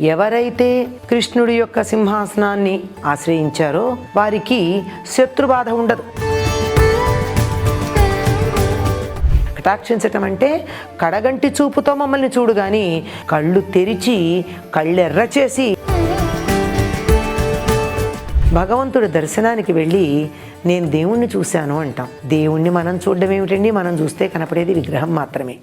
ఎవరైతే కృష్ణుడి యొక్క సింహాసనాన్ని ఆశ్రయించారో వారికి శత్రుబాధ ఉండదు. కటాక్షించటం అంటే కడగంటి చూపుతో మమ్మల్ని చూడు కానీ కళ్ళు తెరిచి కళ్ళెర్ర చేసి భగవంతుడి దర్శనానికి వెళ్ళి నేను దేవుణ్ణి చూశాను అంటాం. దేవుణ్ణి మనం చూడడం ఏమిటండి? మనం చూస్తే కనపడేది విగ్రహం మాత్రమే.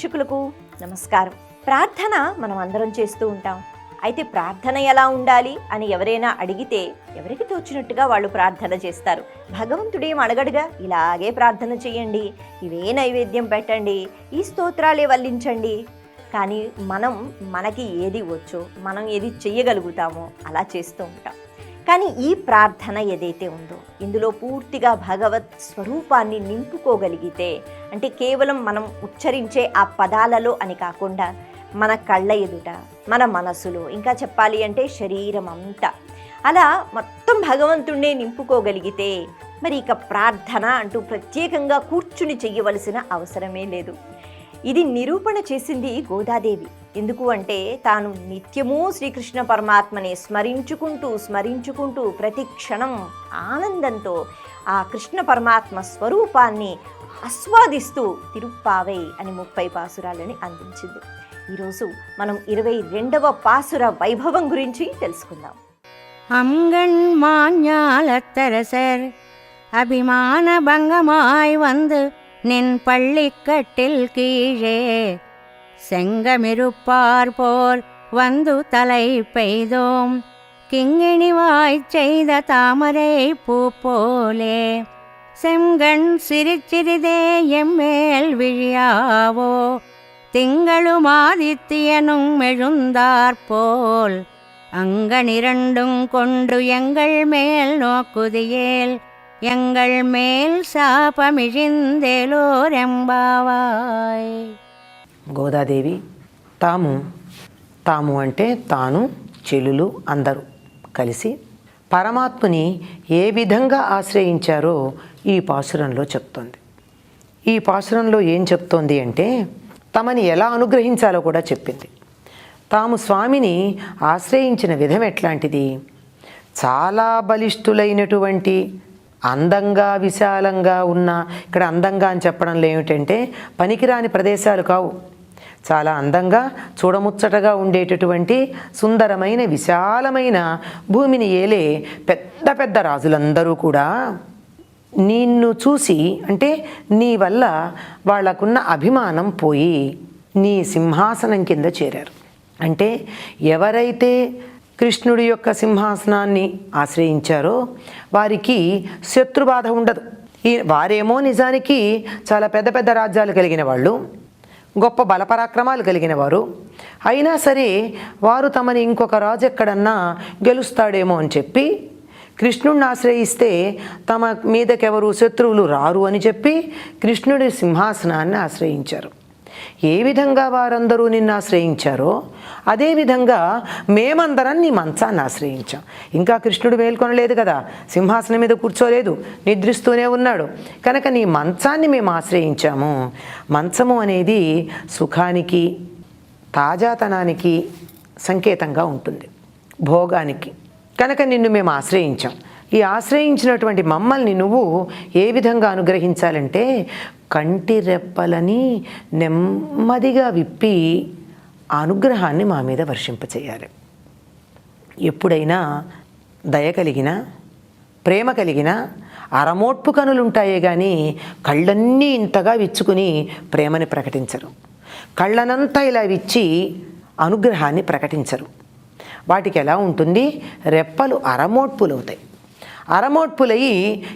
ప్రేక్షకులకు నమస్కారం. ప్రార్థన మనం అందరం చేస్తూ ఉంటాం. అయితే ప్రార్థన ఎలా ఉండాలి అని ఎవరైనా అడిగితే ఎవరికి తోచినట్టుగా వాళ్ళు ప్రార్థన చేస్తారు. భగవంతుడేం అడగడుగా? ఇలాగే ప్రార్థన చేయండి. ఇవే నైవేద్యం పెట్టండి. ఈ స్తోత్రాలే వల్లించండి. కానీ మనం మనకి ఏది వచ్చో మనం ఏది చెయ్యగలుగుతామో అలా చేస్తూ ఉంటాం. కానీ ఈ ప్రార్థన ఏదైతే ఉందో ఇందులో పూర్తిగా భగవత్ స్వరూపాన్ని నింపుకోగలిగితే అంటే కేవలం మనం ఉచ్చరించే ఆ పదాలలో అని కాకుండా మన కళ్ళ ఎదుట మన మనసులో ఇంకా చెప్పాలి అంటే శరీరం అంతా అలా మొత్తం భగవంతుణ్ణే నింపుకోగలిగితే మరి ఇక ప్రార్థన అంటూ ప్రత్యేకంగా కూర్చుని చెయ్యవలసిన అవసరమే లేదు. ఇది నిరూపణ చేసింది గోదాదేవి ఎందుకు అంటే తాను నిత్యము శ్రీకృష్ణ పరమాత్మని స్మరించుకుంటూ స్మరించుకుంటూ ప్రతి క్షణం ఆనందంతో ఆ కృష్ణ పరమాత్మ స్వరూపాన్ని ఆస్వాదిస్తూ తిరుప్పావై అని ముప్పై పాసురాలని అందించింది ఈరోజు మనం ఇరవై రెండవ పాసుర వైభవం గురించి తెలుసుకుందాం அங்கண் மாஞாலத்தரசர் அபிமான பங்கமாய் வந்து நின் பள்ளிக்கட்டில் கீழே செங்கமிருப்பார் போல் வந்து தலை பெய்தோம். கிங்கிணிவாய்ச் செய்த தாமரை பூ போலே செங்கண் சிரிச்சிறிதே எம்மேல் விழியாவோ. திங்களும் ஆதித்யனும் எழுந்தாற்போல் அங்கனிரண்டும் கொண்டு எங்கள் மேல் நோக்குதியேல் எங்கள் மேல் சாபமிழிந்தேலோரெம்பாவாய் గోదాదేవి తాము తాము అంటే తాను చెలులు అందరూ కలిసి పరమాత్ముని ఏ విధంగా ఆశ్రయించారో ఈ పాసురంలో చెప్తోంది ఈ పాసురంలో ఏం చెప్తోంది అంటే తమని ఎలా అనుగ్రహించాలో కూడా చెప్పింది తాము స్వామిని ఆశ్రయించిన విధం ఎట్లాంటిది చాలా బలిష్ఠులైనటువంటి అందంగా విశాలంగా ఉన్న ఇక్కడ అందంగా అని చెప్పడంలో ఏమిటంటే పనికిరాని ప్రదేశాలు కావు. చాలా అందంగా చూడముచ్చటగా ఉండేటటువంటి సుందరమైన విశాలమైన భూమిని ఏలే పెద్ద పెద్ద రాజులందరూ కూడా నిన్ను చూసి అంటే నీ వల్ల వాళ్ళకున్న అభిమానం పోయి నీ సింహాసనం కింద చేరారు. అంటే ఎవరైతే కృష్ణుడి యొక్క సింహాసనాన్ని ఆశ్రయించారో వారికి శత్రుబాధ ఉండదు. ఈ వారేమో నిజానికి చాలా పెద్ద పెద్ద రాజ్యాలు కలిగిన వాళ్ళు గొప్ప బలపరాక్రమాలు కలిగిన వారు. అయినా సరే వారు తమని ఇంకొక రాజు ఎక్కడన్నా గెలుస్తాడేమో అని చెప్పి కృష్ణుడిని ఆశ్రయిస్తే తమ మీదకెవరు శత్రువులు రారు అని చెప్పి కృష్ణుడి సింహాసనాన్ని ఆశ్రయించారు. ఏ విధంగా వారందరూ నిన్ను ఆశ్రయించారో అదేవిధంగా మేమందరం నీ మంచాన్ని ఆశ్రయించాం. ఇంకా కృష్ణుడు మేల్కొనలేదు కదా. సింహాసనం మీద కూర్చోలేదు. నిద్రిస్తూనే ఉన్నాడు. కనుక నీ మంచాన్ని మేము ఆశ్రయించాము. మంచము అనేది సుఖానికి తాజాతనానికి సంకేతంగా ఉంటుంది. భోగానికి. కనుక నిన్ను మేము ఆశ్రయించాం. ఈ ఆశ్రయించినటువంటి మమ్మల్ని నువ్వు ఏ విధంగా అనుగ్రహించాలంటే కంటి రెప్పలని నెమ్మదిగా విప్పి ఆ అనుగ్రహాన్ని మా మీద వర్షింపచేయాలి. ఎప్పుడైనా దయ కలిగిన ప్రేమ కలిగిన అరమోట్పు కనులు ఉంటాయే కానీ కళ్ళన్నీ ఇంతగా విచ్చుకుని ప్రేమని ప్రకటించరు. కళ్ళనంతా ఇలా విచ్చి అనుగ్రహాన్ని ప్రకటించరు. వాటికి ఎలా ఉంటుంది? రెప్పలు అరమోట్పులు అవుతాయి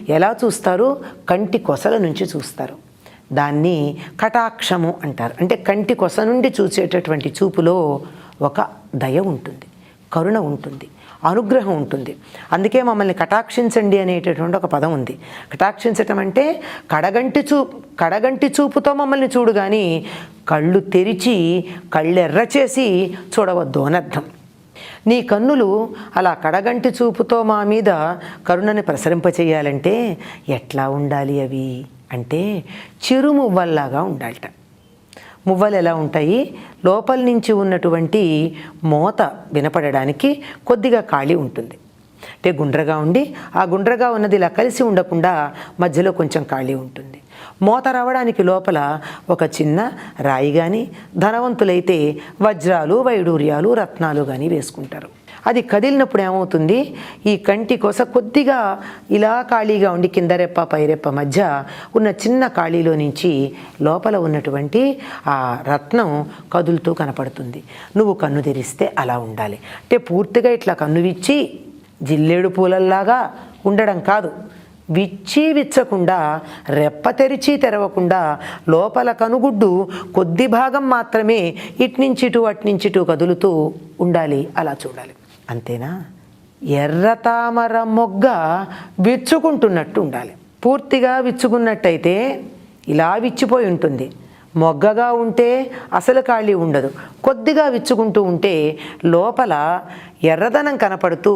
ఎలా చూస్తారు? కంటి కొసల నుంచి చూస్తారు. దాన్ని కటాక్షము అంటారు. అంటే కంటి కొస నుండి చూసేటటువంటి చూపులో ఒక దయ ఉంటుంది కరుణ ఉంటుంది అనుగ్రహం ఉంటుంది. అందుకే మమ్మల్ని కటాక్షించండి అనేటటువంటి ఒక పదం ఉంది. కటాక్షించటం అంటే కడగంటి చూ కడగంటి చూపుతో మమ్మల్ని చూడు కానీ కళ్ళు తెరిచి కళ్ళెర్ర చేసి చూడవద్దు అని అర్థం. నీ కన్నులు అలా కడగంటి చూపుతో మా మీద కరుణని ప్రసరింపచేయాలంటే ఎట్లా ఉండాలి అవి? అంటే చిరు మువ్వల్లాగా ఉండాలట. మువ్వలు ఎలా ఉంటాయి? లోపల నుంచి ఉన్నటువంటి మోత వినపడడానికి కొద్దిగా ఖాళీ ఉంటుంది. అంటే గుండ్రగా ఉండి ఆ గుండ్రగా ఉన్నది ఇలా కలిసి ఉండకుండా మధ్యలో కొంచెం ఖాళీ ఉంటుంది. మోత రావడానికి లోపల ఒక చిన్న రాయి కానీ ధనవంతులైతే వజ్రాలు వైడూర్యాలు రత్నాలు కానీ వేసుకుంటారు. అది కదిలినప్పుడు ఏమవుతుంది? ఈ కంటి కొస కొద్దిగా ఇలా ఖాళీగా ఉండి కింద రెప్ప పైరెప్ప మధ్య ఉన్న చిన్న ఖాళీలో నుంచి లోపల ఉన్నటువంటి ఆ రత్నం కదులుతూ కనపడుతుంది. నువ్వు కన్ను తెరిస్తే అలా ఉండాలి. అంటే పూర్తిగా ఇట్లా కన్ను విచ్చి జిల్లేడు పూలల్లాగా ఉండడం కాదు. విచ్చి విచ్చకుండా రెప్ప తెరిచి తెరవకుండా లోపల కనుగుడ్డు కొద్ది భాగం మాత్రమే ఇట్నుంచి ఇటు అట్నుంచి ఇటు కదులుతూ ఉండాలి అలా చూడాలి. అంతేనా? ఎర్ర తామర మొగ్గ విచ్చుకుంటున్నట్టు ఉండాలి. పూర్తిగా విచ్చుకున్నట్టయితే ఇలా విచ్చిపోయి ఉంటుంది. మొగ్గగా ఉంటే అసలు ఖాళీ ఉండదు. కొద్దిగా విచ్చుకుంటూ ఉంటే లోపల ఎర్రదనం కనపడుతూ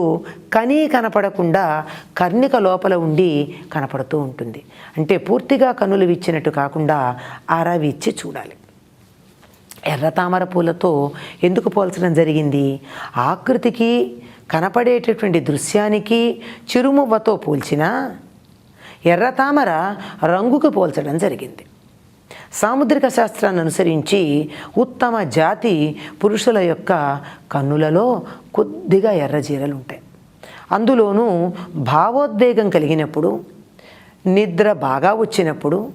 కనీ కనపడకుండా కర్ణిక లోపల ఉండి కనపడుతూ ఉంటుంది. అంటే పూర్తిగా కనులు విచ్చినట్టు కాకుండా అరవిచ్చి చూడాలి. ఎర్ర తామర పూలతో ఎందుకు పోల్చడం జరిగింది? ఆకృతికి కనపడేటటువంటి దృశ్యానికి చిరుమువ్వతో పోల్చిన ఎర్ర తామర రంగుకు పోల్చడం జరిగింది. సాముద్రిక శాస్త్రాన్ని అనుసరించి ఉత్తమ జాతి పురుషుల యొక్క కన్నులలో కొద్దిగా ఎర్రజీరలు ఉంటాయి. అందులోనూ భావోద్వేగం కలిగినప్పుడు నిద్ర బాగా వచ్చినప్పుడు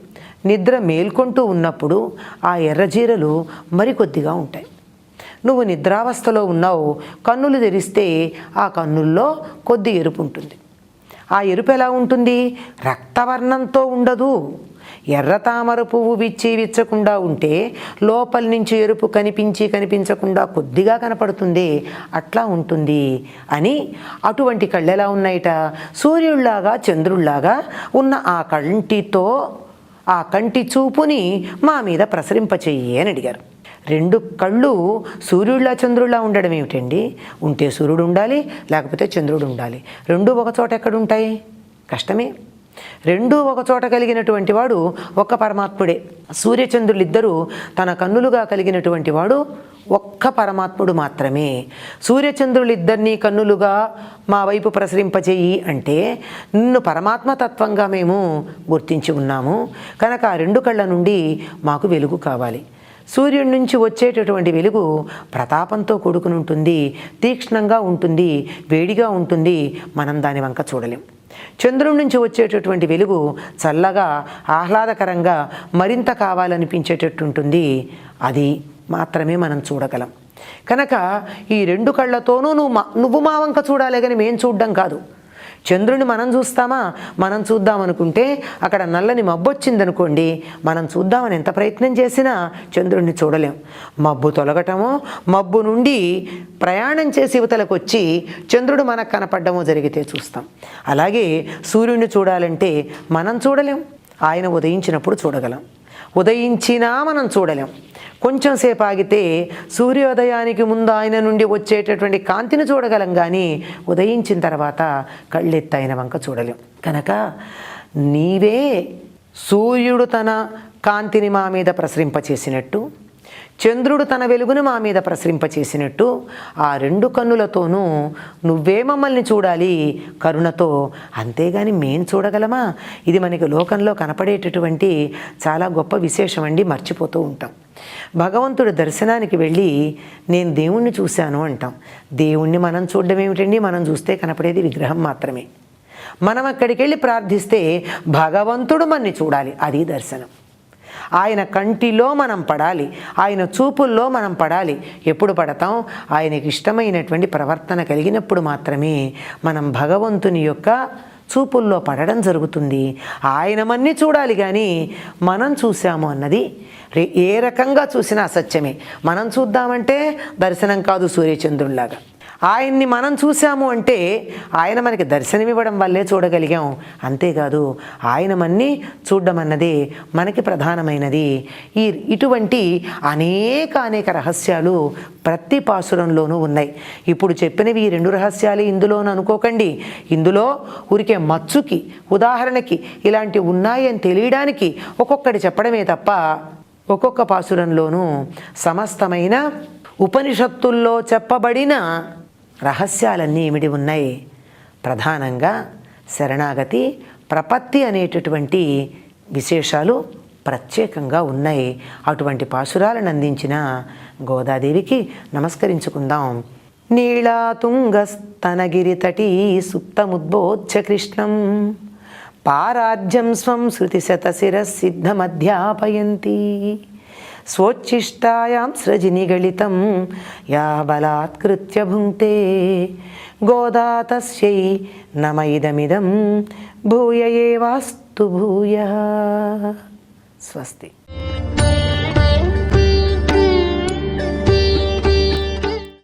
నిద్ర మేల్కొంటూ ఉన్నప్పుడు ఆ ఎర్రజీరలు మరికొద్దిగా ఉంటాయి. నువ్వు నిద్రావస్థలో ఉన్నావు కన్నులు తెరిస్తే ఆ కన్నుల్లో కొద్ది ఎరుపు ఉంటుంది. ఆ ఎరుపు ఎలా ఉంటుంది? రక్తవర్ణంతో ఉండదు. ఎర్ర తామర పువ్వు విచ్చి విచ్చకుండా ఉంటే లోపల నుంచి ఎరుపు కనిపించి కనిపించకుండా కొద్దిగా కనపడుతుంది అట్లా ఉంటుంది అని అటువంటి కళ్ళు ఎలా ఉన్నాయిట? సూర్యుడిలాగా చంద్రుడిలాగా ఉన్న ఆ కంటితో ఆ కంటి చూపుని మా మీద ప్రసరింపచేయి అని అడిగారు. రెండు కళ్ళు సూర్యుడిలా చంద్రుడిలా ఉండడం ఏమిటండి? ఉంటే సూర్యుడు ఉండాలి లేకపోతే చంద్రుడు ఉండాలి. రెండు ఒక చోట ఎక్కడ ఉంటాయి? కష్టమే. రెండూ ఒకచోట కలిగినటువంటి వాడు ఒక్క పరమాత్ముడే. సూర్యచంద్రులిద్దరూ తన కన్నులుగా కలిగినటువంటి వాడు ఒక్క పరమాత్ముడు మాత్రమే. సూర్యచంద్రులిద్దరినీ కన్నులుగా మా వైపు ప్రసరింపచేయి అంటే నిన్ను పరమాత్మతత్వంగా మేము గుర్తించి ఉన్నాము. కనుక ఆ రెండు కళ్ళ నుండి మాకు వెలుగు కావాలి. సూర్యుడి నుంచి వచ్చేటటువంటి వెలుగు ప్రతాపంతో కూడుకుని ఉంటుంది తీక్ష్ణంగా ఉంటుంది వేడిగా ఉంటుంది మనం దాని వంక చూడలేం. చంద్రుడి నుంచి వచ్చేటటువంటి వెలుగు చల్లగా ఆహ్లాదకరంగా మరింత కావాలనిపించేటట్టు ఉంటుంది అది మాత్రమే మనం చూడగలం. కనుక ఈ రెండు కళ్ళతోనూ నువ్వు మా నువ్వు మా వంక చూడాలి కానీ మేం చూడడం కాదు. చంద్రుని మనం చూస్తామా? మనం చూద్దామనుకుంటే అక్కడ నల్లని మబ్బొచ్చిందనుకోండి మనం చూద్దామని ఎంత ప్రయత్నం చేసినా చంద్రుడిని చూడలేం. మబ్బు తొలగటమో మబ్బు నుండి ప్రయాణం చేసి ఇవతలకు వచ్చి చంద్రుడు మనకు కనపడ్డమో జరిగితే చూస్తాం. అలాగే సూర్యుడిని చూడాలంటే మనం చూడలేం. ఆయన ఉదయించినప్పుడు చూడగలం. ఉదయించినా మనం చూడలేం. కొంచెం సేపు ఆగితే సూర్యోదయానికి ముందు ఆయన నుండి వచ్చేటటువంటి కాంతిని చూడగలం కానీ ఉదయించిన తర్వాత కళ్ళెత్తైన వంక చూడలేం. కనుక నీవే సూర్యుడు తన కాంతిని మా మీద ప్రసరింపచేసినట్టు చంద్రుడు తన వెలుగును మా మీద ప్రసరింపచేసినట్టు ఆ రెండు కన్నులతోనూ నువ్వే మమ్మల్ని చూడాలి కరుణతో. అంతేగాని మేం చూడగలమా? ఇది మనకి లోకంలో కనపడేటటువంటి చాలా గొప్ప విశేషం అండి మర్చిపోతూ ఉంటాం. భగవంతుడు దర్శనానికి వెళ్ళి నేను దేవుణ్ణి చూశాను అంటాం. దేవుణ్ణి మనం చూడడం ఏమిటండి? మనం చూస్తే కనపడేది విగ్రహం మాత్రమే. మనం అక్కడికి వెళ్ళి ప్రార్థిస్తే భగవంతుడు మన్ని చూడాలి. అది దర్శనం. ఆయన కంటిలో మనం పడాలి. ఆయన చూపుల్లో మనం పడాలి. ఎప్పుడు పడతాం? ఆయనకి ఇష్టమైనటువంటి ప్రవర్తన కలిగినప్పుడు మాత్రమే మనం భగవంతుని యొక్క చూపుల్లో పడడం జరుగుతుంది. ఆయనమన్నీ చూడాలి కానీ మనం చూసాము అన్నది ఏ రకంగా చూసినా అసత్యమే మనం చూద్దామంటే దర్శనం కాదు సూర్యచంద్రుల్లాగా. ఆయన్ని మనం చూసాము అంటే ఆయన మనకి దర్శనమివ్వడం వల్లే చూడగలిగాం. అంతేకాదు ఆయన మన్ని చూడడం అన్నది మనకి ప్రధానమైనది. ఈ ఇటువంటి అనేక అనేక రహస్యాలు ప్రతి పాసురంలోనూ ఉన్నాయి. ఇప్పుడు చెప్పినవి ఈ రెండు రహస్యాలు ఇందులోనూ అనుకోకండి. ఇందులో ఊరికే మచ్చుకి ఉదాహరణకి ఇలాంటివి ఉన్నాయని తెలియడానికి ఒక్కొక్కటి చెప్పడమే తప్ప ఒక్కొక్క పాసురంలోనూ సమస్తమైన ఉపనిషత్తుల్లో చెప్పబడిన రహస్యాలన్నీ ఇమిడి ఉన్నాయి. ప్రధానంగా శరణాగతి ప్రపత్తి అనేటటువంటి విశేషాలు ప్రత్యేకంగా ఉన్నాయి. అటువంటి పాశురాలను అందించిన గోదాదేవికి నమస్కరించుకుందాం. నీళాతుంగస్తనగిరితటీ సుప్తముద్బోధ్య కృష్ణం. పారాజ్యం స్వం శృతిశతశిరసిద్ధమధ్యాపయంతి స్వోచ్ఛిష్టాయాం సృజినిగళితం యా బలాత్కృత్య భుంక్తే గోదా తస్యై నమ ఇదమిదం భూయ ఏవాస్తు భూయ. స్వస్తి.